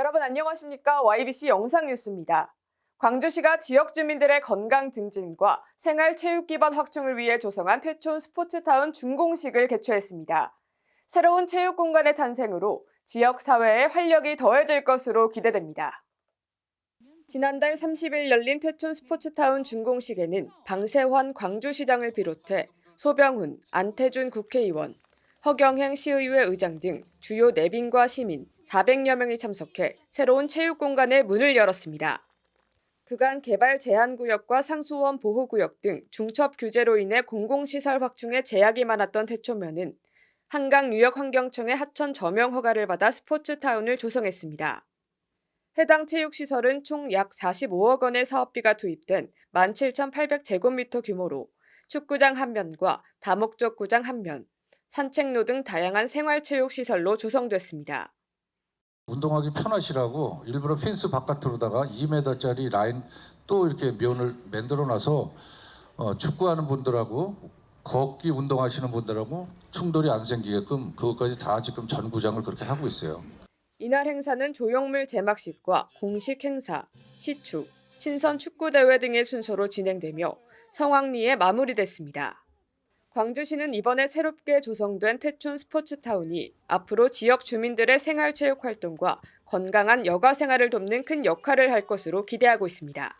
여러분 안녕하십니까? YBC 영상 뉴스입니다. 광주시가 지역 주민들의 건강 증진과 생활 체육 기반 확충을 위해 조성한 태촌 스포츠타운 준공식을 개최했습니다. 새로운 체육 공간의 탄생으로 지역 사회에 활력이 더해질 것으로 기대됩니다. 지난달 30일 열린 태촌 스포츠타운 준공식에는 방세환 광주시장을 비롯해 소병훈, 안태준 국회의원, 허경행 시의회 의장 등 주요 내빈과 시민 400여 명이 참석해 새로운 체육 공간의 문을 열었습니다. 그간 개발 제한 구역과 상수원 보호 구역 등 중첩 규제로 인해 공공시설 확충에 제약이 많았던 태초면은 한강 유역 환경청의 하천 점용 허가를 받아 스포츠 타운을 조성했습니다. 해당 체육시설은 총 약 45억 원의 사업비가 투입된 17,800제곱미터 규모로 축구장 한 면과 다목적 구장 한 면, 산책로 등 다양한 생활체육시설로 조성됐습니다. 운동하기 편하시라고 일부러 펜스 바깥으로다가 2m짜리 라인 또 이렇게 면을 만들어 놔서 어, 축구하는 분들하고 걷기 운동하시는 분들하고 충돌이 안 생기게끔 그것까지 다 지금 전구장을 그렇게 하고 있어요. 이날 행사는 조형물 제막식과 공식 행사, 시축, 친선 축구대회 등의 순서로 진행되며 성황리에 마무리됐습니다. 광주시는 이번에 새롭게 조성된 태촌 스포츠타운이 앞으로 지역 주민들의 생활체육 활동과 건강한 여가 생활을 돕는 큰 역할을 할 것으로 기대하고 있습니다.